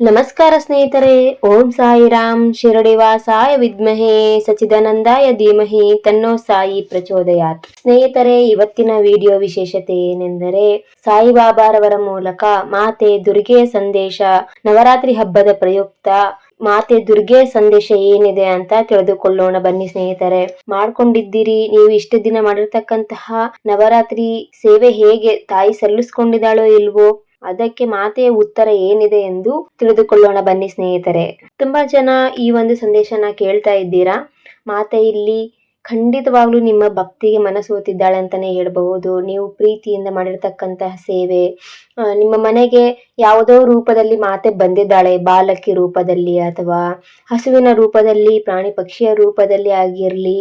ನಮಸ್ಕಾರ ಸ್ನೇಹಿತರೆ, ಓಂ ಸಾಯಿರಾಮ್, ಶಿರಡಿ ವಾಸಾಯ ವಿದ್ಮಹೇ ಸಚಿದಾನಂದಾಯ ಧೀಮಹಿ ತನ್ನೋ ಸಾಯಿ ಪ್ರಚೋದಯಾತ್. ಸ್ನೇಹಿತರೆ, ಇವತ್ತಿನ ವಿಡಿಯೋ ವಿಶೇಷತೆ ಏನೆಂದರೆ ಸಾಯಿಬಾಬಾರವರ ಮೂಲಕ ಮಾತೆ ದುರ್ಗೆಯ ಸಂದೇಶ, ನವರಾತ್ರಿ ಹಬ್ಬದ ಪ್ರಯುಕ್ತ ಮಾತೆ ದುರ್ಗೆಯ ಸಂದೇಶ ಏನಿದೆ ಅಂತ ತಿಳಿದುಕೊಳ್ಳೋಣ ಬನ್ನಿ ಸ್ನೇಹಿತರೆ. ಮಾಡ್ಕೊಂಡಿದ್ದೀರಿ, ನೀವು ಇಷ್ಟು ದಿನ ಮಾಡಿರ್ತಕ್ಕಂತಹ ನವರಾತ್ರಿ ಸೇವೆ ಹೇಗೆ ತಾಯಿ ಸಲ್ಲಿಸ್ಕೊಂಡಿದ್ದಾಳೋ ಇಲ್ವೋ? ಅದಕ್ಕೆ ಮಾತೆಯ ಉತ್ತರ ಏನಿದೆ ಎಂದು ತಿಳಿದುಕೊಳ್ಳೋಣ ಬನ್ನಿ ಸ್ನೇಹಿತರೆ. ತುಂಬಾ ಜನ ಈ ಒಂದು ಸಂದೇಶನ ಕೇಳ್ತಾ ಇದ್ದೀರಾ? ಮಾತೆ ಇಲ್ಲಿ ಖಂಡಿತವಾಗ್ಲೂ ನಿಮ್ಮ ಭಕ್ತಿಗೆ ಮನಸೋತಿದ್ದಾಳೆ ಅಂತಾನೆ ಹೇಳಬಹುದು. ನೀವು ಪ್ರೀತಿಯಿಂದ ಮಾಡಿರ್ತಕ್ಕಂತಹ ಸೇವೆ ನಿಮ್ಮ ಮನೆಗೆ ಯಾವುದೋ ರೂಪದಲ್ಲಿ ಮಾತೆ ಬಂದಿದ್ದಾಳೆ, ಬಾಲಕಿ ರೂಪದಲ್ಲಿ ಅಥವಾ ಹಸುವಿನ ರೂಪದಲ್ಲಿ, ಪ್ರಾಣಿ ಪಕ್ಷಿಯ ರೂಪದಲ್ಲಿ ಆಗಿರಲಿ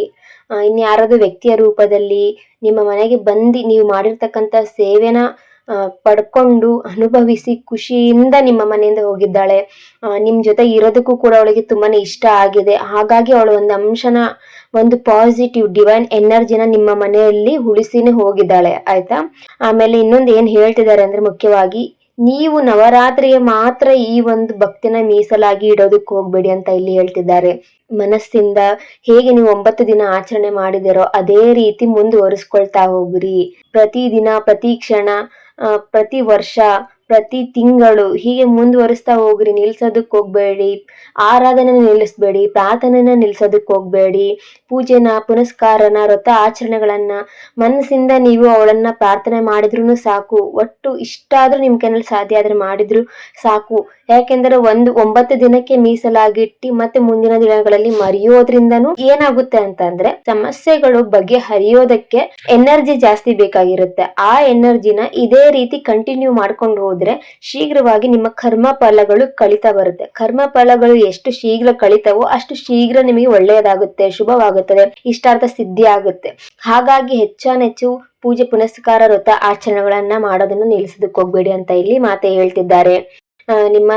ಇನ್ಯಾರದು ವ್ಯಕ್ತಿಯ ರೂಪದಲ್ಲಿ ನಿಮ್ಮ ಮನೆಗೆ ಬಂದು ನೀವು ಮಾಡಿರ್ತಕ್ಕಂಥ ಸೇವೆನ ಪಡ್ಕೊಂಡು ಅನುಭವಿಸಿ ಖುಷಿಯಿಂದ ನಿಮ್ಮ ಮನೆಯಿಂದ ಹೋಗಿದ್ದಾಳೆ. ನಿಮ್ಮ ನಿಮ್ ಜೊತೆ ಇರೋದಕ್ಕೂ ಕೂಡ ಅವಳಿಗೆ ತುಂಬಾನೇ ಇಷ್ಟ ಆಗಿದೆ. ಹಾಗಾಗಿ ಅವಳು ಒಂದು ಅಂಶನ, ಒಂದು ಪಾಸಿಟಿವ್ ಡಿವೈನ್ ಎನರ್ಜಿನ ನಿಮ್ಮ ಮನೆಯಲ್ಲಿ ಉಳಿಸಿನೇ ಹೋಗಿದ್ದಾಳೆ. ಆಯ್ತಾ? ಆಮೇಲೆ ಇನ್ನೊಂದು ಏನ್ ಹೇಳ್ತಿದ್ದಾರೆ ಅಂದ್ರೆ ಮುಖ್ಯವಾಗಿ, ನೀವು ನವರಾತ್ರಿಗೆ ಮಾತ್ರ ಈ ಒಂದು ಭಕ್ತಿನ ಮೀಸಲಾಗಿ ಇಡೋದಕ್ಕೆ ಹೋಗ್ಬೇಡಿ ಅಂತ ಇಲ್ಲಿ ಹೇಳ್ತಿದ್ದಾರೆ. ಮನಸ್ಸಿಂದ ಹೇಗೆ ನೀವು ಒಂಬತ್ತು ದಿನ ಆಚರಣೆ ಮಾಡಿದಿರೋ ಅದೇ ರೀತಿ ಮುಂದುವರಿಸ್ಕೊಳ್ತಾ ಹೋಗ್ರಿ. ಪ್ರತಿ ದಿನ ಪ್ರತಿ ಕ್ಷಣ ಪ್ರತಿ ವರ್ಷ ಪ್ರತಿ ತಿಂಗಳು ಹೀಗೆ ಮುಂದುವರಿಸ್ತಾ ಹೋಗ್ರಿ ನಿಲ್ಸೋದಕ್ಕೆ ಹೋಗ್ಬೇಡಿ. ಆರಾಧನೆ ನಿಲ್ಲಿಸ್ಬೇಡಿ, ಪ್ರಾರ್ಥನೆನ ನಿಲ್ಸೋದಕ್ಕೆ ಹೋಗ್ಬೇಡಿ. ಪೂಜೆನ, ಪುನಸ್ಕಾರನ, ವ್ರತ ಆಚರಣೆಗಳನ್ನ ಮನಸ್ಸಿಂದ ನೀವು ಅವಳನ್ನ ಪ್ರಾರ್ಥನೆ ಮಾಡಿದ್ರು ಸಾಕು. ಒಟ್ಟು ಇಷ್ಟ ಆದ್ರೂ ನಿಮ್ ಕೈನಲ್ಲಿ ಸಾಧ್ಯ ಆದ್ರೆ ಮಾಡಿದ್ರು ಸಾಕು. ಯಾಕೆಂದ್ರೆ ಒಂದು ಒಂಬತ್ತು ದಿನಕ್ಕೆ ಮೀಸಲಾಗಿಟ್ಟು ಮತ್ತೆ ಮುಂದಿನ ದಿನಗಳಲ್ಲಿ ಮರೆಯೋದ್ರಿಂದನೂ ಏನಾಗುತ್ತೆ ಅಂತಂದ್ರೆ ಸಮಸ್ಯೆಗಳು ಬಗ್ಗೆ ಹರಿಯೋದಕ್ಕೆ ಎನರ್ಜಿ ಜಾಸ್ತಿ ಬೇಕಾಗಿರುತ್ತೆ. ಆ ಎನರ್ಜಿನ ಇದೇ ರೀತಿ ಕಂಟಿನ್ಯೂ ಮಾಡ್ಕೊಂಡು ಶೀಘ್ರವಾಗಿ ನಿಮ್ಮ ಕರ್ಮ ಫಲಗಳು ಕಳಿತಾ ಬರುತ್ತೆ. ಕರ್ಮ ಫಲಗಳು ಎಷ್ಟು ಶೀಘ್ರ ಕಳಿತಾವೋ ಅಷ್ಟು ಶೀಘ್ರ ನಿಮಗೆ ಒಳ್ಳೆಯದಾಗುತ್ತೆ, ಶುಭವಾಗುತ್ತದೆ, ಇಷ್ಟಾರ್ಥ ಸಿದ್ಧಿ ಆಗುತ್ತೆ. ಹಾಗಾಗಿ ಹೆಚ್ಚಾನೆಚ್ಚು ಪೂಜೆ ಪುನಸ್ಕಾರ, ವ್ರತ ಆಚರಣೆಗಳನ್ನ ಮಾಡೋದನ್ನು ನಿಲ್ಲಿಸೋದಕ್ಕೆ ಹೋಗ್ಬೇಡಿ ಅಂತ ಇಲ್ಲಿ ಮಾತೆ ಹೇಳ್ತಿದ್ದಾರೆ. ನಿಮ್ಮ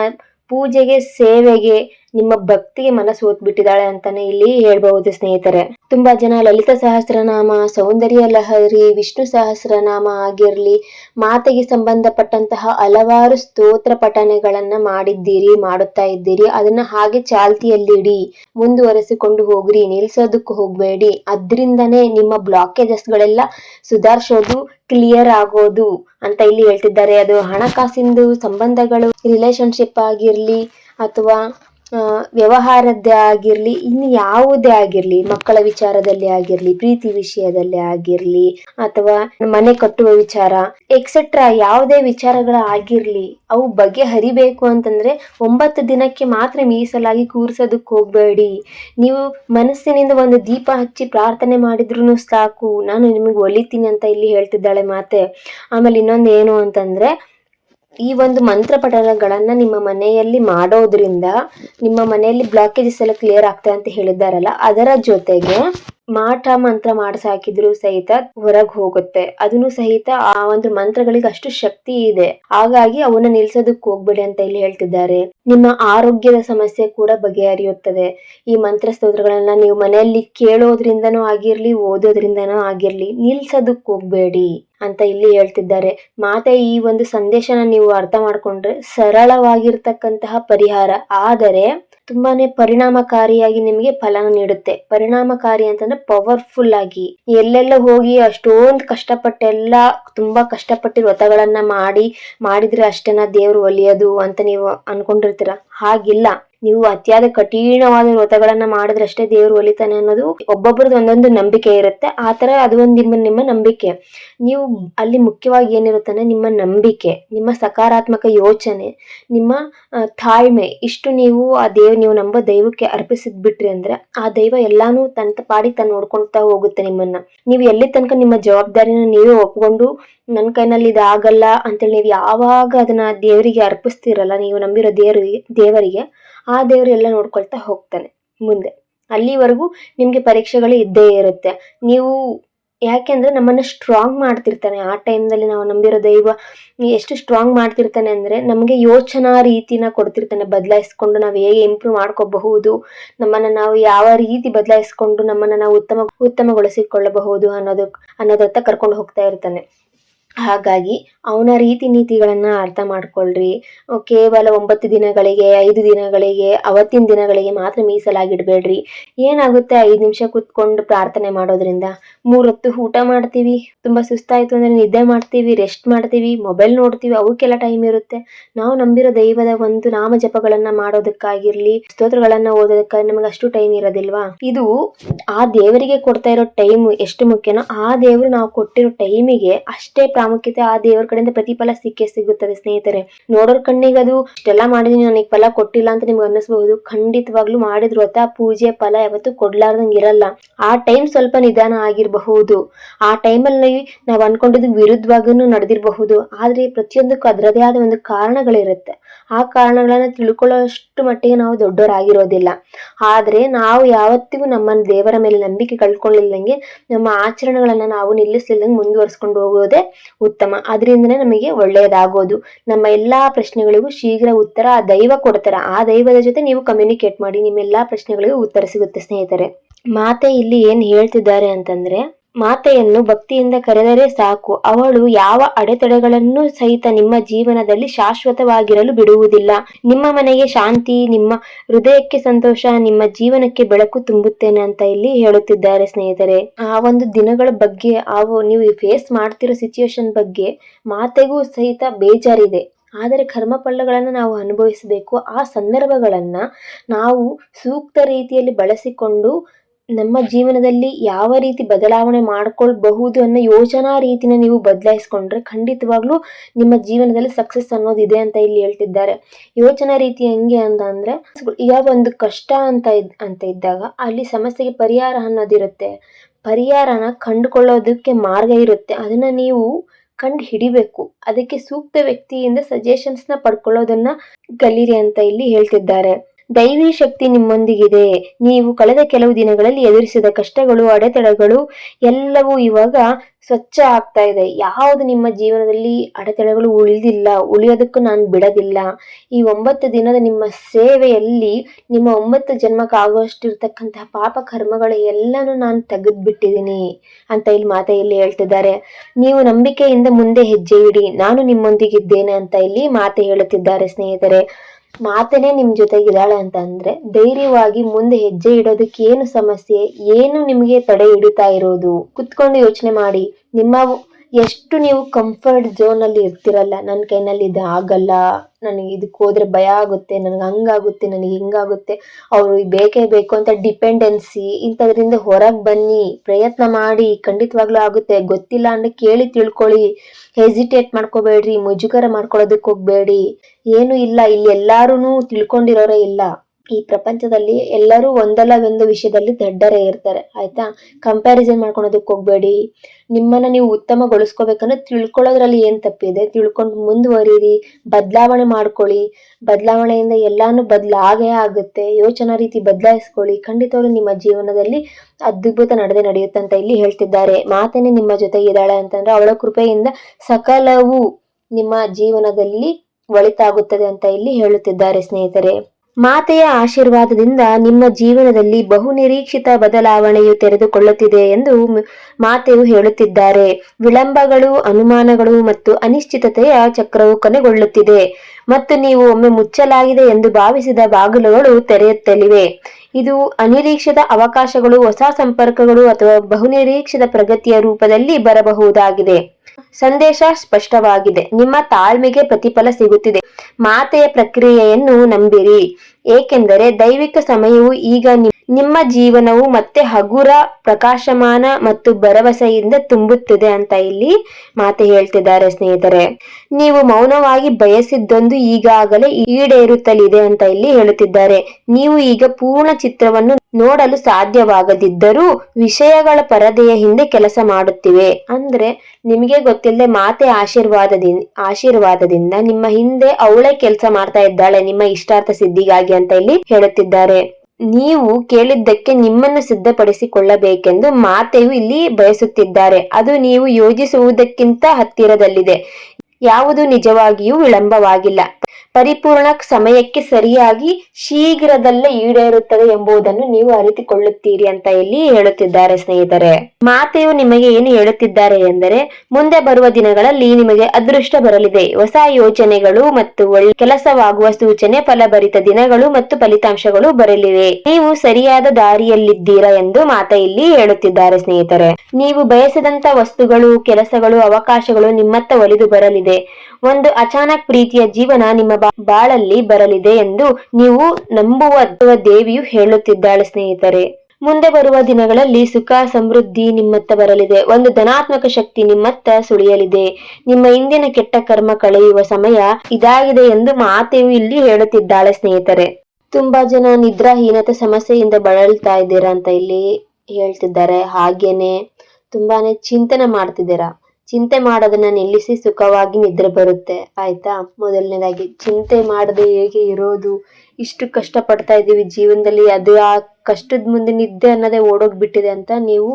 ಪೂಜೆಗೆ, ಸೇವೆಗೆ ನಿಮ್ಮ ಭಕ್ತಿಗೆ ಮನಸ್ಸು ಓದ್ಬಿಟ್ಟಿದ್ದಾಳೆ ಅಂತಾನೆ ಇಲ್ಲಿ ಹೇಳ್ಬಹುದು ಸ್ನೇಹಿತರೆ. ತುಂಬಾ ಜನ ಲಲಿತ ಸಹಸ್ರನಾಮ, ಸೌಂದರ್ಯ ಲಹರಿ, ವಿಷ್ಣು ಸಹಸ್ರನಾಮ ಆಗಿರ್ಲಿ, ಮಾತೆಗೆ ಸಂಬಂಧಪಟ್ಟಂತಹ ಹಲವಾರು ಸ್ತೋತ್ರ ಪಠನೆಗಳನ್ನ ಮಾಡಿದ್ದೀರಿ, ಮಾಡುತ್ತಾ ಇದ್ದೀರಿ. ಅದನ್ನ ಹಾಗೆ ಚಾಲ್ತಿಯಲ್ಲಿ ಇಡಿ ಮುಂದುವರೆಸಿಕೊಂಡು ಹೋಗ್ರಿ, ನಿಲ್ಸೋದಕ್ಕೂ ಹೋಗ್ಬೇಡಿ. ಅದ್ರಿಂದನೇ ನಿಮ್ಮ ಬ್ಲಾಕೇಜಸ್ ಗಳೆಲ್ಲ ಸುಧಾರಿಸೋದು ಕ್ಲಿಯರ್ ಆಗೋದು ಅಂತ ಇಲ್ಲಿ ಹೇಳ್ತಿದ್ದಾರೆ. ಅದು ಹಣಕಾಸಿಂದು ಸಂಬಂಧಗಳು ರಿಲೇಶನ್ಶಿಪ್ ಆಗಿರ್ಲಿ ಅಥವಾ ವ್ಯವಹಾರದ್ದೇ ಆಗಿರ್ಲಿ, ಇನ್ನು ಯಾವುದೇ ಆಗಿರ್ಲಿ, ಮಕ್ಕಳ ವಿಚಾರದಲ್ಲಿ ಆಗಿರ್ಲಿ, ಪ್ರೀತಿ ವಿಷಯದಲ್ಲಿ ಆಗಿರ್ಲಿ, ಅಥವಾ ಮನೆ ಕಟ್ಟುವ ವಿಚಾರ ಎಕ್ಸೆಟ್ರಾ ಯಾವುದೇ ವಿಚಾರಗಳ ಆಗಿರ್ಲಿ, ಅವು ಬಗೆಹರಿಬೇಕು ಅಂತಂದ್ರೆ ಒಂಬತ್ತು ದಿನಕ್ಕೆ ಮಾತ್ರ ಮೀಸಲಾಗಿ ಕೂರಿಸೋದಕ್ಕೆ ಹೋಗ್ಬೇಡಿ. ನೀವು ಮನಸ್ಸಿನಿಂದ ಒಂದು ದೀಪ ಹಚ್ಚಿ ಪ್ರಾರ್ಥನೆ ಮಾಡಿದ್ರು ಸಾಕು. ನಾನು ನಿಮಗೆ ಒಲಿತೀನಿ ಅಂತ ಇಲ್ಲಿ ಹೇಳ್ತಿದ್ದಾಳೆ ಮಾತೆ. ಆಮೇಲೆ ಇನ್ನೊಂದು ಏನು ಅಂತಂದ್ರೆ ಈ ಒಂದು ಮಂತ್ರ ಪಠನಗಳನ್ನ ನಿಮ್ಮ ಮನೆಯಲ್ಲಿ ಮಾಡೋದ್ರಿಂದ ನಿಮ್ಮ ಮನೆಯಲ್ಲಿ ಬ್ಲಾಕೇಜಸ್ ಎಲ್ಲ ಕ್ಲಿಯರ್ ಆಗ್ತದೆ ಅಂತ ಹೇಳಿದ್ದಾರಲ್ಲ, ಅದರ ಜೊತೆಗೆ ಮಾಟ ಮಂತ್ರ ಮಾಡಿಸಾಕಿದ್ರು ಸಹಿತ ಹೊರಗೆ ಹೋಗುತ್ತೆ. ಅದನ್ನು ಸಹಿತ ಆ ಒಂದು ಮಂತ್ರಗಳಿಗೆ ಅಷ್ಟು ಶಕ್ತಿ ಇದೆ. ಹಾಗಾಗಿ ಅವನ್ನ ನಿಲ್ಸೋದಕ್ಕೆ ಹೋಗ್ಬೇಡಿ ಅಂತ ಇಲ್ಲಿ ಹೇಳ್ತಿದ್ದಾರೆ. ನಿಮ್ಮ ಆರೋಗ್ಯದ ಸಮಸ್ಯೆ ಕೂಡ ಬಗೆಹರಿಯುತ್ತದೆ. ಈ ಮಂತ್ರ ಸ್ತೋತ್ರಗಳನ್ನ ನೀವು ಮನೆಯಲ್ಲಿ ಕೇಳೋದ್ರಿಂದನೂ ಆಗಿರ್ಲಿ, ಓದೋದ್ರಿಂದನೂ ಆಗಿರ್ಲಿ, ನಿಲ್ಸೋದಕ್ಕೆ ಹೋಗ್ಬೇಡಿ ಅಂತ ಇಲ್ಲಿ ಹೇಳ್ತಿದ್ದಾರೆ. ಮಾತೆ, ಈ ಒಂದು ಸಂದೇಶನ ನೀವು ಅರ್ಥ ಮಾಡ್ಕೊಂಡ್ರೆ ಸರಳವಾಗಿರ್ತಕ್ಕಂತಹ ಪರಿಹಾರ. ಆದರೆ ತುಂಬಾನೇ ಪರಿಣಾಮಕಾರಿಯಾಗಿ ನಿಮಗೆ ಫಲನ ನೀಡುತ್ತೆ. ಪರಿಣಾಮಕಾರಿ ಅಂತಂದ್ರೆ ಪವರ್ಫುಲ್ ಆಗಿ. ಎಲ್ಲೆಲ್ಲ ಹೋಗಿ ಅಷ್ಟೊಂದು ಕಷ್ಟಪಟ್ಟೆಲ್ಲ ತುಂಬಾ ಕಷ್ಟಪಟ್ಟು ವ್ರತಗಳನ್ನ ಮಾಡಿ, ಮಾಡಿದ್ರೆ ಅಷ್ಟೇನ ದೇವ್ರು ಒಲಿಯೋದು ಅಂತ ನೀವು ಅನ್ಕೊಂಡಿರ್ತೀರ? ಹಾಗಿಲ್ಲ. ನೀವು ಅತಿಯಾದ ಕಠಿಣವಾದ ವ್ರತಗಳನ್ನ ಮಾಡಿದ್ರಷ್ಟೇ ದೇವ್ರು ಒಲಿತಾನೆ ಅನ್ನೋದು ಒಬ್ಬೊಬ್ರದ್ದು ಒಂದೊಂದು ನಂಬಿಕೆ ಇರುತ್ತೆ. ಆ ತರ ಅದು ಒಂದು ನಿಮ್ಮ ನಿಮ್ಮ ನಂಬಿಕೆ. ನೀವು ಅಲ್ಲಿ ಮುಖ್ಯವಾಗಿ ಏನಿರುತ್ತಾನೆ ನಿಮ್ಮ ನಂಬಿಕೆ, ನಿಮ್ಮ ಸಕಾರಾತ್ಮಕ ಯೋಚನೆ, ನಿಮ್ಮ ತಾಳ್ಮೆ, ಇಷ್ಟು ನೀವು ಆ ದೇವ್, ನೀವು ನಂಬೋ ದೈವಕ್ಕೆ ಅರ್ಪಿಸಿದ್ ಬಿಟ್ರಿ ಅಂದ್ರೆ ಆ ದೈವ ಎಲ್ಲಾನು ತನ್ನ ಪಾಡಿ ತಾನು ನೋಡ್ಕೊಳ್ತಾ ಹೋಗುತ್ತೆ ನಿಮ್ಮನ್ನ. ನೀವು ಎಲ್ಲಿ ತನಕ ನಿಮ್ಮ ಜವಾಬ್ದಾರಿನ ನೀವೇ ಒಪ್ಕೊಂಡು ನನ್ನ ಕೈನಲ್ಲಿ ಇದಾಗಲ್ಲ ಅಂತೇಳಿ ನೀವು ಯಾವಾಗ ಅದನ್ನ ದೇವರಿಗೆ ಅರ್ಪಿಸ್ತಿರಲ್ಲ, ನೀವು ನಂಬಿರೋ ದೇವರಿಗೆ ದೇವರಿಗೆ ಆ ದೇವರು ಎಲ್ಲ ನೋಡ್ಕೊಳ್ತಾ ಹೋಗ್ತಾನೆ ಮುಂದೆ. ಅಲ್ಲಿವರೆಗೂ ನಿಮಗೆ ಪರೀಕ್ಷೆಗಳು ಇದ್ದೇ ಇರುತ್ತೆ. ನೀವು ಯಾಕೆಂದರೆ ನಮ್ಮನ್ನ ಸ್ಟ್ರಾಂಗ್ ಮಾಡ್ತಿರ್ತಾನೆ. ಆ ಟೈಮ್ದಲ್ಲಿ ನಾವು ನಂಬಿರೋ ದೈವ ಎಷ್ಟು ಸ್ಟ್ರಾಂಗ್ ಮಾಡ್ತಿರ್ತಾನೆ ಅಂದ್ರೆ ನಮಗೆ ಯೋಚನಾ ರೀತಿನ ಕೊಡ್ತಿರ್ತಾನೆ. ಬದಲಾಯಿಸ್ಕೊಂಡು ನಾವು ಹೇಗೆ ಇಂಪ್ರೂವ್ ಮಾಡ್ಕೋಬಹುದು, ನಮ್ಮನ್ನ ನಾವು ಯಾವ ರೀತಿ ಬದಲಾಯಿಸ್ಕೊಂಡು ನಮ್ಮನ್ನ ನಾವು ಉತ್ತಮ, ಉತ್ತಮಗೊಳಿಸಿಕೊಳ್ಳಬಹುದು ಅನ್ನೋದು ಅನ್ನೋದತ್ತ ಕರ್ಕೊಂಡು ಹೋಗ್ತಾ ಇರ್ತಾನೆ. ಹಾಗಾಗಿ ಅವನ ರೀತಿ ನೀತಿಗಳನ್ನ ಅರ್ಥ ಮಾಡ್ಕೊಳ್ರಿ. ಕೇವಲ ಒಂಬತ್ತು ದಿನಗಳಿಗೆ, ಐದು ದಿನಗಳಿಗೆ, ಅವತ್ತಿನ ದಿನಗಳಿಗೆ ಮಾತ್ರ ಮೀಸಲಾಗಿಡ್ಬೇಡ್ರಿ. ಏನಾಗುತ್ತೆ ಐದು ನಿಮಿಷ ಕುತ್ಕೊಂಡು ಪ್ರಾರ್ಥನೆ ಮಾಡೋದ್ರಿಂದ? ಮೂರೊತ್ತು ಊಟ ಮಾಡ್ತೀವಿ, ತುಂಬಾ ಸುಸ್ತಾಯಿತು ಅಂದ್ರೆ ನಿದ್ದೆ ಮಾಡ್ತೀವಿ ರೆಸ್ಟ್ ಮಾಡ್ತೀವಿ ಮೊಬೈಲ್ ನೋಡ್ತೀವಿ, ಅವಕ್ಕೆಲ್ಲ ಟೈಮ್ ಇರುತ್ತೆ. ನಾವು ನಂಬಿರೋ ದೈವದ ಒಂದು ನಾಮ ಜಪಗಳನ್ನ ಮಾಡೋದಕ್ಕಾಗಿರ್ಲಿ, ಸ್ತೋತ್ರಗಳನ್ನ ಓದೋದಕ್ಕಾಗಿ ನಮಗೆ ಅಷ್ಟು ಟೈಮ್ ಇರೋದಿಲ್ವಾ? ಇದು ಆ ದೇವರಿಗೆ ಕೊಡ್ತಾ ಇರೋ ಟೈಮ್ ಎಷ್ಟು ಮುಖ್ಯನೋ ಆ ದೇವರು ನಾವು ಕೊಟ್ಟಿರೋ ಟೈಮಿಗೆ ಅಷ್ಟೇ ಪ್ರಾಮುಖ್ಯತೆ ಆ ದೇವರ ಕಡೆಯಿಂದ ಪ್ರತಿಫಲ ಸಿಕ್ಕೇ ಸಿಗುತ್ತದೆ ಸ್ನೇಹಿತರೆ. ನೋಡೋರ್ ಕಣ್ಣಿಗೆ ಅದು ಇಷ್ಟೆಲ್ಲ ಮಾಡಿದೀನಿ ನನಗೆ ಫಲ ಕೊಟ್ಟಿಲ್ಲ ಅಂತ ನಿಮ್ಗೆ ಅನ್ನಿಸ್ಬಹುದು. ಖಂಡಿತವಾಗ್ಲೂ ಮಾಡಿದ್ರು ವ್ರತ ಪೂಜೆ ಫಲ ಯಾವತ್ತು ಕೊಡ್ಲಾರ್ದಂಗೆ ಇರಲ್ಲ. ಆ ಟೈಮ್ ಸ್ವಲ್ಪ ನಿಧಾನ ಆಗಿರಬಹುದು. ಆ ಟೈಮಲ್ಲಿ ನಾವು ಅನ್ಕೊಂಡಿದ್ದು ವಿರುದ್ಧವಾಗೂ ನಡೆದಿರಬಹುದು. ಆದ್ರೆ ಪ್ರತಿಯೊಂದಕ್ಕೂ ಅದರದೇ ಆದ ಒಂದು ಕಾರಣಗಳಿರುತ್ತೆ. ಆ ಕಾರಣಗಳನ್ನ ತಿಳ್ಕೊಳ್ಳೋಷ್ಟು ಮಟ್ಟಿಗೆ ನಾವು ದೊಡ್ಡವರಾಗಿರೋದಿಲ್ಲ. ಆದ್ರೆ ನಾವು ಯಾವತ್ತಿಗೂ ನಮ್ಮ ದೇವರ ಮೇಲೆ ನಂಬಿಕೆ ಕಳ್ಕೊಳ್ಳಿಲ್ಲದಂಗೆ ನಮ್ಮ ಆಚರಣೆಗಳನ್ನ ನಾವು ನಿಲ್ಲಿಸಲಿಲ್ಲದಂಗೆ ಮುಂದುವರಿಸ್ಕೊಂಡು ಹೋಗೋದೇ ಉತ್ತಮ. ಅದರಿಂದನೇ ನಮಗೆ ಒಳ್ಳೆಯದಾಗೋದು. ನಮ್ಮ ಎಲ್ಲ ಪ್ರಶ್ನೆಗಳಿಗೂ ಶೀಘ್ರ ಉತ್ತರ ಆ ದೈವ ಕೊಡ್ತಾರೆ. ಆ ದೈವದ ಜೊತೆ ನೀವು ಕಮ್ಯುನಿಕೇಟ್ ಮಾಡಿ ನಿಮ್ಮೆಲ್ಲ ಪ್ರಶ್ನೆಗಳಿಗೂ ಉತ್ತರ ಸಿಗುತ್ತೆ ಸ್ನೇಹಿತರೆ. ಮಾತೆ ಇಲ್ಲಿ ಏನು ಹೇಳ್ತಿದ್ದಾರೆ ಅಂತಂದ್ರೆ ಮಾತೆಯನ್ನು ಭಕ್ತಿಯಿಂದ ಕರೆದರೆ ಸಾಕು. ಅವಳು ಯಾವ ಅಡೆತಡೆಗಳನ್ನು ಸಹಿತ ನಿಮ್ಮ ಜೀವನದಲ್ಲಿ ಶಾಶ್ವತವಾಗಿರಲು ಬಿಡುವುದಿಲ್ಲ. ನಿಮ್ಮ ಮನೆಗೆ ಶಾಂತಿ, ನಿಮ್ಮ ಹೃದಯಕ್ಕೆ ಸಂತೋಷ, ನಿಮ್ಮ ಜೀವನಕ್ಕೆ ಬೆಳಕು ತುಂಬುತ್ತೇನೆ ಅಂತ ಇಲ್ಲಿ ಹೇಳುತ್ತಿದ್ದಾರೆ ಸ್ನೇಹಿತರೆ. ಆ ಒಂದು ದಿನಗಳ ಬಗ್ಗೆ, ಆ ನೀವು ಫೇಸ್ ಮಾಡ್ತಿರೋ ಸಿಚುಯೇಷನ್ ಬಗ್ಗೆ ಮಾತೆಗೂ ಸಹಿತ ಬೇಜಾರಿದೆ. ಆದರೆ ಕರ್ಮಪಲ್ಲಗಳನ್ನು ನಾವು ಅನುಭವಿಸಬೇಕು. ಆ ಸಂದರ್ಭಗಳನ್ನು ನಾವು ಸೂಕ್ತ ರೀತಿಯಲ್ಲಿ ಬಳಸಿಕೊಂಡು ನಮ್ಮ ಜೀವನದಲ್ಲಿ ಯಾವ ರೀತಿ ಬದಲಾವಣೆ ಮಾಡ್ಕೊಳ್ಬಹುದು ಅನ್ನೋ ಯೋಚನಾ ರೀತಿನ ನೀವು ಬದಲಾಯಿಸ್ಕೊಂಡ್ರೆ ಖಂಡಿತವಾಗ್ಲೂ ನಿಮ್ಮ ಜೀವನದಲ್ಲಿ ಸಕ್ಸಸ್ ಅನ್ನೋದು ಇದೆ ಅಂತ ಇಲ್ಲಿ ಹೇಳ್ತಿದ್ದಾರೆ. ಯೋಚನಾ ರೀತಿ ಹೆಂಗೆ ಅಂತ ಅಂದರೆ ಯಾವ ಒಂದು ಕಷ್ಟ ಅಂತ ಇದ್, ಅಂತ ಇದ್ದಾಗ ಅಲ್ಲಿ ಸಮಸ್ಯೆಗೆ ಪರಿಹಾರ ಅನ್ನೋದಿರುತ್ತೆ ಪರಿಹಾರನ ಕಂಡುಕೊಳ್ಳೋದಕ್ಕೆ ಮಾರ್ಗ ಇರುತ್ತೆ. ಅದನ್ನ ನೀವು ಕಂಡು ಹಿಡಿಬೇಕು. ಅದಕ್ಕೆ ಸೂಕ್ತ ವ್ಯಕ್ತಿಯಿಂದ ಸಜೆಷನ್ಸ್ನ ಪಡ್ಕೊಳ್ಳೋದನ್ನು ಕಲೀರಿ ಅಂತ ಇಲ್ಲಿ ಹೇಳ್ತಿದ್ದಾರೆ. ದೈವಿ ಶಕ್ತಿ ನಿಮ್ಮೊಂದಿಗಿದೆ. ನೀವು ಕಳೆದ ಕೆಲವು ದಿನಗಳಲ್ಲಿ ಎದುರಿಸಿದ ಕಷ್ಟಗಳು, ಅಡೆತಡೆಗಳು ಎಲ್ಲವೂ ಇವಾಗ ಸ್ವಚ್ಛ ಆಗ್ತಾ ಇದೆ. ಯಾವುದು ನಿಮ್ಮ ಜೀವನದಲ್ಲಿ ಅಡೆತಡೆಗಳು ಉಳಿದಿಲ್ಲ, ಉಳಿಯೋದಕ್ಕೂ ನಾನು ಬಿಡೋದಿಲ್ಲ. ಈ ಒಂಬತ್ತು ದಿನದ ನಿಮ್ಮ ಸೇವೆಯಲ್ಲಿ ನಿಮ್ಮ ಒಂಬತ್ತು ಜನ್ಮಕ್ಕೆ ಆಗುವಷ್ಟಿರ್ತಕ್ಕಂತಹ ಪಾಪ ಕರ್ಮಗಳು ಎಲ್ಲನೂ ನಾನು ತೆಗೆದ್ಬಿಟ್ಟಿದ್ದೀನಿ ಅಂತ ಇಲ್ಲಿ ಮಾತೆಯಲ್ಲಿ ಹೇಳ್ತಿದ್ದಾರೆ. ನೀವು ನಂಬಿಕೆಯಿಂದ ಮುಂದೆ ಹೆಜ್ಜೆ ಇಡಿ. ನಾನು ನಿಮ್ಮೊಂದಿಗಿದ್ದೇನೆ ಅಂತ ಇಲ್ಲಿ ಮಾತೆ ಹೇಳುತ್ತಿದ್ದಾರೆ ಸ್ನೇಹಿತರೆ. ಮಾತನೇ ನಿಮ್ ಜೊತೆಗಿದ್ದಾಳೆ ಅಂತ ಅಂದ್ರೆ ಧೈರ್ಯವಾಗಿ ಮುಂದೆ ಹೆಜ್ಜೆ ಇಡೋದಕ್ಕೆ ಏನು ಸಮಸ್ಯೆ, ಏನು ನಿಮಗೆ ತಡೆ ಹಿಡಿತಾ ಇರೋದು? ಕುತ್ಕೊಂಡು ಯೋಚನೆ ಮಾಡಿ. ನಿಮ್ಮ ಎಷ್ಟು ನೀವು ಕಂಫರ್ಟ್ ಝೋನ್ ಅಲ್ಲಿ ಇರ್ತಿರಲ್ಲ ನನ್ನ ಕೈನಲ್ಲಿ ಇದು ಆಗಲ್ಲ, ನನಗೆ ಇದಕ್ಕೆ ಹೋದ್ರೆ ಭಯ ಆಗುತ್ತೆ, ನನಗೆ ಹಂಗಾಗುತ್ತೆ, ನನಗೆ ಹಿಂಗಾಗುತ್ತೆ, ಅವರು ಬೇಕೇ ಬೇಕು ಅಂತ ಡಿಪೆಂಡೆನ್ಸಿ ಇಂಥದ್ರಿಂದ ಹೊರಗೆ ಬನ್ನಿ, ಪ್ರಯತ್ನ ಮಾಡಿ, ಖಂಡಿತವಾಗ್ಲೂ ಆಗುತ್ತೆ, ಗೊತ್ತಿಲ್ಲ ಅಂದ್ರೆ ಕೇಳಿ ತಿಳ್ಕೊಳ್ಳಿ ಹೆಸಿಟೇಟ್ ಮಾಡ್ಕೋಬೇಡ್ರಿ, ಮುಜುಗರ ಮಾಡ್ಕೊಳ್ಳೋದಕ್ಕೆ ಹೋಗ್ಬೇಡಿ, ಏನು ಇಲ್ಲ, ಇಲ್ಲಿ ಎಲ್ಲಾರು ತಿಳ್ಕೊಂಡಿರೋರೇ ಇಲ್ಲ. ಈ ಪ್ರಪಂಚದಲ್ಲಿ ಎಲ್ಲರೂ ಒಂದಲ್ಲ ಒಂದು ವಿಷಯದಲ್ಲಿ ದಡ್ಡರೇ ಇರ್ತಾರೆ, ಆಯ್ತಾ? ಕಂಪ್ಯಾರಿಸನ್ ಮಾಡ್ಕೊಳೋದಕ್ಕೆ ಹೋಗ್ಬೇಡಿ. ನಿಮ್ಮನ್ನ ನೀವು ಉತ್ತಮಗೊಳಿಸ್ಕೋಬೇಕಂದ್ರೆ ತಿಳ್ಕೊಳ್ಳೋದ್ರಲ್ಲಿ ಏನು ತಪ್ಪಿದೆ? ತಿಳ್ಕೊಂಡು ಮುಂದುವರಿರಿ. ಬದಲಾವಣೆ ಮಾಡ್ಕೊಳ್ಳಿ. ಬದಲಾವಣೆಯಿಂದ ಎಲ್ಲಾನು ಬದಲಾಗೇ ಆಗುತ್ತೆ. ಯೋಚನಾ ರೀತಿ ಬದಲಾಯಿಸ್ಕೊಳ್ಳಿ. ಖಂಡಿತವರು ನಿಮ್ಮ ಜೀವನದಲ್ಲಿ ಅದ್ಭುತ ನಡೆದೇ ನಡೆಯುತ್ತೆ ಅಂತ ಇಲ್ಲಿ ಹೇಳ್ತಿದ್ದಾರೆ. ಮಾತೇನೆ ನಿಮ್ಮ ಜೊತೆ ಇದ್ದಾಳೆ ಅಂತಂದ್ರೆ ಅವಳ ಕೃಪೆಯಿಂದ ಸಕಲವು ನಿಮ್ಮ ಜೀವನದಲ್ಲಿ ಒಳಿತಾಗುತ್ತದೆ ಅಂತ ಇಲ್ಲಿ ಹೇಳುತ್ತಿದ್ದಾರೆ ಸ್ನೇಹಿತರೆ. ಮಾತೆಯ ಆಶೀರ್ವಾದದಿಂದ ನಿಮ್ಮ ಜೀವನದಲ್ಲಿ ಬಹು ನಿರೀಕ್ಷಿತ ಬದಲಾವಣೆಯು ತೆರೆದುಕೊಳ್ಳುತ್ತಿದೆ ಎಂದು ಮಾತೆಯು ಹೇಳುತ್ತಿದ್ದಾರೆ. ವಿಳಂಬಗಳು, ಅನುಮಾನಗಳು ಮತ್ತು ಅನಿಶ್ಚಿತತೆಯ ಚಕ್ರವು ಕೊನೆಗೊಳ್ಳುತ್ತಿದೆ ಮತ್ತು ನೀವು ಒಮ್ಮೆ ಮುಚ್ಚಲಾಗಿದೆ ಎಂದು ಭಾವಿಸಿದ ಬಾಗಿಲುಗಳು ತೆರೆಯುತ್ತಲಿವೆ. ಇದು ಅನಿರೀಕ್ಷಿತ ಅವಕಾಶಗಳು, ಹೊಸ ಸಂಪರ್ಕಗಳು ಅಥವಾ ಬಹುನಿರೀಕ್ಷಿತ ಪ್ರಗತಿಯ ರೂಪದಲ್ಲಿ ಬರಬಹುದಾಗಿದೆ. ಸಂದೇಶ ಸ್ಪಷ್ಟವಾಗಿದೆ. ನಿಮ್ಮ ತಾಳ್ಮೆಗೆ ಪ್ರತಿಫಲ ಸಿಗುತ್ತಿದೆ. ಮಾತೆಯ ಪ್ರಕ್ರಿಯೆಯನ್ನು ನಂಬಿರಿ. ಏಕೆಂದರೆ ದೈವಿಕ ಸಮಯವು ಈಗ ನಿಮ್ಮ ಜೀವನವು ಮತ್ತೆ ಹಗುರ, ಪ್ರಕಾಶಮಾನ ಮತ್ತು ಭರವಸೆಯಿಂದ ತುಂಬುತ್ತಿದೆ ಅಂತ ಇಲ್ಲಿ ಮಾತೆ ಹೇಳ್ತಿದ್ದಾರೆ ಸ್ನೇಹಿತರೆ. ನೀವು ಮೌನವಾಗಿ ಬಯಸಿದ್ದೊಂದು ಈಗಾಗಲೇ ಈಡೇರುತ್ತಲಿದೆ ಅಂತ ಇಲ್ಲಿ ಹೇಳುತ್ತಿದ್ದಾರೆ. ನೀವು ಈಗ ಪೂರ್ಣ ಚಿತ್ರವನ್ನು ನೋಡಲು ಸಾಧ್ಯವಾಗದಿದ್ದರೂ ವಿಷಯಗಳ ಪರದೆಯ ಹಿಂದೆ ಕೆಲಸ ಮಾಡುತ್ತಿವೆ. ಅಂದ್ರೆ ನಿಮಗೆ ಗೊತ್ತಿಲ್ಲದೆ ಮಾತೆ ಆಶೀರ್ವಾದದಿಂದ ಆಶೀರ್ವಾದದಿಂದ ನಿಮ್ಮ ಹಿಂದೆ ಅವಳೇ ಕೆಲಸ ಮಾಡ್ತಾ ಇದ್ದಾಳೆ ನಿಮ್ಮ ಇಷ್ಟಾರ್ಥ ಸಿದ್ಧಿಗಾಗಿ ಅಂತ ಇಲ್ಲಿ ಹೇಳುತ್ತಿದ್ದಾರೆ. ನೀವು ಕೇಳಿದ್ದಕ್ಕೆ ನಿಮ್ಮನ್ನು ಸಿದ್ಧಪಡಿಸಿಕೊಳ್ಳಬೇಕೆಂದು ಮಾತೆಯು ಇಲ್ಲಿ ಬಯಸುತ್ತಿದ್ದಾರೆ. ಅದು ನೀವು ಯೋಜಿಸುವುದಕ್ಕಿಂತ ಹತ್ತಿರದಲ್ಲಿದೆ. ಯಾವುದು ನಿಜವಾಗಿಯೂ ವಿಳಂಬವಾಗಿಲ್ಲ. ಪರಿಪೂರ್ಣ ಸಮಯಕ್ಕೆ ಸರಿಯಾಗಿ ಶೀಘ್ರದಲ್ಲೇ ಈಡೇರುತ್ತದೆ ಎಂಬುದನ್ನು ನೀವು ಅರಿತುಕೊಳ್ಳುತ್ತೀರಿ ಅಂತ ಇಲ್ಲಿ ಹೇಳುತ್ತಿದ್ದಾರೆ ಸ್ನೇಹಿತರೆ. ಮಾತೆಯು ನಿಮಗೆ ಏನು ಹೇಳುತ್ತಿದ್ದಾರೆ ಎಂದರೆ, ಮುಂದೆ ಬರುವ ದಿನಗಳಲ್ಲಿ ನಿಮಗೆ ಅದೃಷ್ಟ ಬರಲಿದೆ. ಹೊಸ ಯೋಜನೆಗಳು ಮತ್ತು ಒಳ್ಳೆ ಕೆಲಸವಾಗುವ ಸೂಚನೆ, ಫಲಭರಿತ ದಿನಗಳು ಮತ್ತು ಫಲಿತಾಂಶಗಳು ಬರಲಿವೆ. ನೀವು ಸರಿಯಾದ ದಾರಿಯಲ್ಲಿದ್ದೀರಾ ಎಂದು ಮಾತೆ ಇಲ್ಲಿ ಹೇಳುತ್ತಿದ್ದಾರೆ ಸ್ನೇಹಿತರೆ. ನೀವು ಬಯಸದಂತ ವಸ್ತುಗಳು, ಕೆಲಸಗಳು, ಅವಕಾಶಗಳು ನಿಮ್ಮತ್ತ ಒಲಿದು ಬರಲಿದೆ. ಒಂದು ಅಚಾನಕ್ ಪ್ರೀತಿಯ ಜೀವನ ನಿಮ್ಮ ಬಾಳಲ್ಲಿ ಬರಲಿದೆ ಎಂದು ನೀವು ನಂಬುವ ದೇವಿಯು ಹೇಳುತ್ತಿದ್ದಾಳೆ ಸ್ನೇಹಿತರೆ. ಮುಂದೆ ಬರುವ ದಿನಗಳಲ್ಲಿ ಸುಖ, ಸಮೃದ್ಧಿ ನಿಮ್ಮತ್ತ ಬರಲಿದೆ. ಒಂದು ಧನಾತ್ಮಕ ಶಕ್ತಿ ನಿಮ್ಮತ್ತ ಸುಳಿಯಲಿದೆ. ನಿಮ್ಮ ಹಿಂದಿನ ಕೆಟ್ಟ ಕರ್ಮ ಕಳೆಯುವ ಸಮಯ ಇದಾಗಿದೆ ಎಂದು ಮಾತೆಯು ಇಲ್ಲಿ ಹೇಳುತ್ತಿದ್ದಾಳೆ ಸ್ನೇಹಿತರೆ. ತುಂಬಾ ಜನ ನಿದ್ರಾಹೀನತೆ ಸಮಸ್ಯೆಯಿಂದ ಬಳಲ್ತಾ ಇದ್ದೀರಾ ಅಂತ ಇಲ್ಲಿ ಹೇಳ್ತಿದ್ದಾರೆ. ಹಾಗೇನೆ, ತುಂಬಾನೇ ಚಿಂತನೆ ಮಾಡ್ತಿದ್ದೀರಾ? ಚಿಂತೆ ಮಾಡೋದನ್ನ ನಿಲ್ಲಿಸಿ ಸುಖವಾಗಿ ನಿದ್ರೆ ಬರುತ್ತೆ. ಆಯ್ತಾ? ಮೊದಲನೇದಾಗಿ, ಚಿಂತೆ ಮಾಡದೆ ಹೇಗೆ ಇರೋದು? ಇಷ್ಟು ಕಷ್ಟ ಪಡ್ತಾ ಇದ್ದೀವಿ ಜೀವನದಲ್ಲಿ, ಅದು ಆ ಕಷ್ಟದ ಮುಂದೆ ನಿದ್ದೆ ಅನ್ನೋದೇ ಓಡೋಗ್ಬಿಟ್ಟಿದೆ ಅಂತ ನೀವು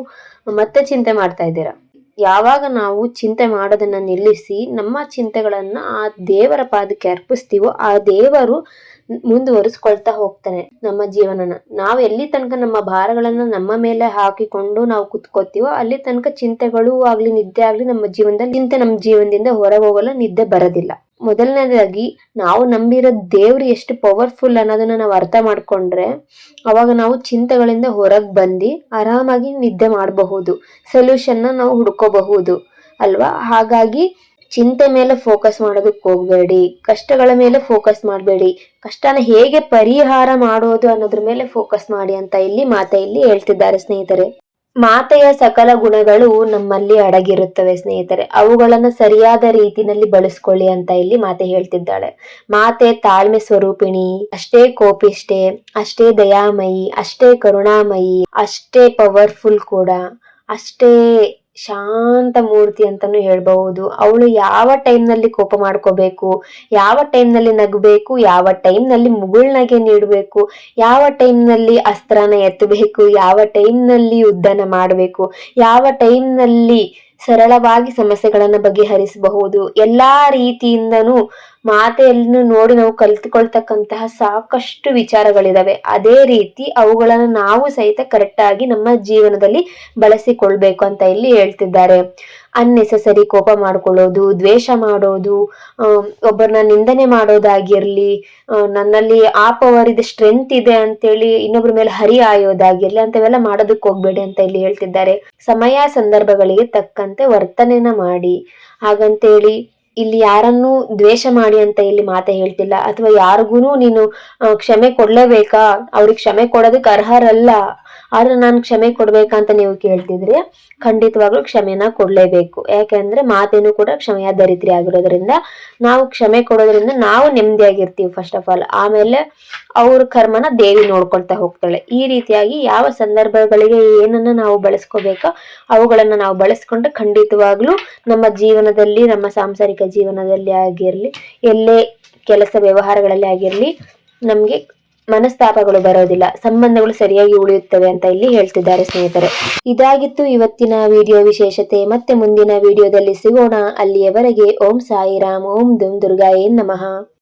ಮತ್ತೆ ಚಿಂತೆ ಮಾಡ್ತಾ ಇದ್ದೀರಾ? ಯಾವಾಗ ನಾವು ಚಿಂತೆ ಮಾಡೋದನ್ನ ನಿಲ್ಲಿಸಿ ನಮ್ಮ ಚಿಂತೆಗಳನ್ನ ಆ ದೇವರ ಪಾದಕ್ಕೆ ಅರ್ಪಿಸ್ತೀವೋ ಆ ದೇವರು ಮುಂದುವರಿಸ್ಕೊಳ್ತಾ ಹೋಗ್ತಾನೆ ನಮ್ಮ ಜೀವನನ. ನಾವು ಎಲ್ಲಿ ತನಕ ನಮ್ಮ ಭಾರಗಳನ್ನ ನಮ್ಮ ಮೇಲೆ ಹಾಕಿಕೊಂಡು ನಾವು ಕುತ್ಕೋತೀವೋ ಅಲ್ಲಿ ತನಕ ಚಿಂತೆಗಳು ಆಗ್ಲಿ, ನಿದ್ದೆ ಆಗ್ಲಿ ನಮ್ಮ ಜೀವನದಲ್ಲಿ ಚಿಂತೆ ನಮ್ಮ ಜೀವನದಿಂದ ಹೊರಗೆ ಹೋಗಲು ನಿದ್ದೆ ಬರೋದಿಲ್ಲ. ಮೊದಲನೇದಾಗಿ ನಾವು ನಂಬಿರೋ ದೇವ್ರು ಎಷ್ಟು ಪವರ್ಫುಲ್ ಅನ್ನೋದನ್ನ ನಾವು ಅರ್ಥ ಮಾಡ್ಕೊಂಡ್ರೆ ಅವಾಗ ನಾವು ಚಿಂತೆಗಳಿಂದ ಹೊರಗೆ ಬಂದು ಆರಾಮಾಗಿ ನಿದ್ದೆ ಮಾಡಬಹುದು ಸೊಲ್ಯೂಷನ್ನ ನಾವು ಹುಡ್ಕೋಬಹುದು ಅಲ್ವಾ? ಹಾಗಾಗಿ ಚಿಂತೆ ಮೇಲೆ ಫೋಕಸ್ ಮಾಡೋದಕ್ಕೆ ಹೋಗಬೇಡಿ, ಕಷ್ಟಗಳ ಮೇಲೆ ಫೋಕಸ್ ಮಾಡಬೇಡಿ, ಕಷ್ಟನ ಹೇಗೆ ಪರಿಹಾರ ಮಾಡೋದು ಅನ್ನೋದ್ರ ಮೇಲೆ ಫೋಕಸ್ ಮಾಡಿ ಅಂತ ಇಲ್ಲಿ ಮಾತೆ ಇಲ್ಲಿ ಹೇಳ್ತಿದ್ದಾರೆ ಸ್ನೇಹಿತರೆ. ಮಾತೆಯ ಸಕಲ ಗುಣಗಳು ನಮ್ಮಲ್ಲಿ ಅಡಗಿರುತ್ತವೆ ಸ್ನೇಹಿತರೆ. ಅವುಗಳನ್ನ ಸರಿಯಾದ ರೀತಿನಲ್ಲಿ ಬಳಸ್ಕೊಳ್ಳಿ ಅಂತ ಇಲ್ಲಿ ಮಾತೆ ಹೇಳ್ತಿದ್ದಾಳೆ. ಮಾತೆ ತಾಳ್ಮೆ ಸ್ವರೂಪಿಣಿ, ಅಷ್ಟೇ ಕೋಪಿಷ್ಟೆ ಅಷ್ಟೇ ದಯಾಮಯಿ, ಅಷ್ಟೇ ಕರುಣಾಮಯಿ, ಅಷ್ಟೇ ಪವರ್ಫುಲ್ ಕೂಡ, ಅಷ್ಟೇ ಶಾಂತ ಮೂರ್ತಿ ಅಂತಾನು ಹೇಳ್ಬಹುದು. ಅವಳು ಯಾವ ಟೈಮ್ನಲ್ಲಿ ಕೋಪ ಮಾಡ್ಕೋಬೇಕು, ಯಾವ ಟೈಮ್ನಲ್ಲಿ ನಗಬೇಕು, ಯಾವ ಟೈಮ್ನಲ್ಲಿ ಮುಗುಳ್ನಗೆ ನೀಡಬೇಕು, ಯಾವ ಟೈಮ್ನಲ್ಲಿ ಅಸ್ತ್ರನ ಎತ್ತಬೇಕು, ಯಾವ ಟೈಮ್ನಲ್ಲಿ ಉದ್ದನ ಮಾಡಬೇಕು, ಯಾವ ಟೈಮ್ನಲ್ಲಿ ಸರಳವಾಗಿ ಸಮಸ್ಯೆಗಳನ್ನು ಬಗೆಹರಿಸಬಹುದು, ಎಲ್ಲಾ ರೀತಿಯಿಂದನೂ ಮಾತೆಯನ್ನು ನೋಡಿ ನಾವು ಕಲಿತುಕೊಳ್ತಕ್ಕಂತಹ ಸಾಕಷ್ಟು ವಿಚಾರಗಳಿದಾವೆ. ಅದೇ ರೀತಿ ಅವುಗಳನ್ನು ನಾವು ಸಹಿತ ಕರೆಕ್ಟಾಗಿ ನಮ್ಮ ಜೀವನದಲ್ಲಿ ಬಳಸಿಕೊಳ್ಬೇಕು ಅಂತ ಇಲ್ಲಿ ಹೇಳ್ತಿದ್ದಾರೆ. ಅನ್ನೆಸೆಸರಿ ಕೋಪ ಮಾಡ್ಕೊಳ್ಳೋದು, ದ್ವೇಷ ಮಾಡೋದು ಒಬ್ಬರನ್ನ ನಿಂದನೆ ಮಾಡೋದಾಗಿರ್ಲಿ ನನ್ನಲ್ಲಿ ಆ ಪವರ್ ಇದೆ ಸ್ಟ್ರೆಂತ್ ಇದೆ ಅಂತೇಳಿ ಇನ್ನೊಬ್ಬರ ಮೇಲೆ ಹರಿ ಆಯೋದಾಗಿರ್ಲಿ ಅಂತವೆಲ್ಲ ಮಾಡೋದಕ್ಕೆ ಹೋಗ್ಬೇಡಿ ಅಂತ ಇಲ್ಲಿ ಹೇಳ್ತಿದ್ದಾರೆ. ಸಮಯ ಸಂದರ್ಭಗಳಿಗೆ ತಕ್ಕಂತೆ ವರ್ತನೆನ ಮಾಡಿ. ಹಾಗಂತೇಳಿ ಇಲ್ಲಿ ಯಾರನ್ನು ದ್ವೇಷ ಮಾಡಿ ಅಂತ ಇಲ್ಲಿ ಮಾತೆ ಹೇಳ್ತಿಲ್ಲ. ಅಥವಾ ಯಾರಿಗೂ ನೀನು ಕ್ಷಮೆ ಕೊಡ್ಲೇಬೇಕಾ? ಅವ್ರಿಗೆ ಕ್ಷಮೆ ಕೊಡೋದಕ್ಕೆ ಅರ್ಹರಲ್ಲ. ಆದ್ರೆ ನಾನು ಕ್ಷಮೆ ಕೊಡ್ಬೇಕಂತ ನೀವು ಕೇಳ್ತಿದ್ರಿ, ಖಂಡಿತವಾಗ್ಲೂ ಕ್ಷಮೆನ ಕೊಡ್ಲೇಬೇಕು. ಯಾಕೆಂದ್ರೆ ಮಾತೇನು ಕೂಡ ಕ್ಷಮೆಯ ದರಿದ್ರಿ ಆಗಿರೋದ್ರಿಂದ ನಾವು ಕ್ಷಮೆ ಕೊಡೋದ್ರಿಂದ ನಾವು ನೆಮ್ಮದಿಯಾಗಿರ್ತೀವಿ ಫಸ್ಟ್ ಆಫ್ ಆಲ್ ಆಮೇಲೆ ಅವ್ರ ಕರ್ಮನ ದೇವಿ ನೋಡ್ಕೊಳ್ತಾ ಹೋಗ್ತಾಳೆ. ಈ ರೀತಿಯಾಗಿ ಯಾವ ಸಂದರ್ಭಗಳಿಗೆ ಏನನ್ನ ನಾವು ಬಳಸ್ಕೋಬೇಕೋ ಅವುಗಳನ್ನ ನಾವು ಬಳಸ್ಕೊಂಡ್ರೆ ಖಂಡಿತವಾಗ್ಲೂ ನಮ್ಮ ಜೀವನದಲ್ಲಿ, ನಮ್ಮ ಸಾಂಸಾರಿಕ ಜೀವನದಲ್ಲಿ ಆಗಿರಲಿ, ಎಲ್ಲೇ ಕೆಲಸ ವ್ಯವಹಾರಗಳಲ್ಲಿ ಆಗಿರ್ಲಿ, ನಮ್ಗೆ ಮನಸ್ತಾಪಗಳು ಬರೋದಿಲ್ಲ. ಸಂಬಂಧಗಳು ಸರಿಯಾಗಿ ಉಳಿಯುತ್ತವೆ ಅಂತ ಇಲ್ಲಿ ಹೇಳ್ತಿದ್ದಾರೆ ಸ್ನೇಹಿತರೆ. ಇದಾಗಿತ್ತು ಇವತ್ತಿನ ವಿಡಿಯೋ ವಿಶೇಷತೆ. ಮತ್ತೆ ಮುಂದಿನ ವಿಡಿಯೋದಲ್ಲಿ ಸಿಗೋಣ. ಅಲ್ಲಿಯವರೆಗೆ ಓಂ ಸಾಯಿರಾಮ್, ಓಂ ದುಂ ದುರ್ಗಾಯೇ ನಮಃ.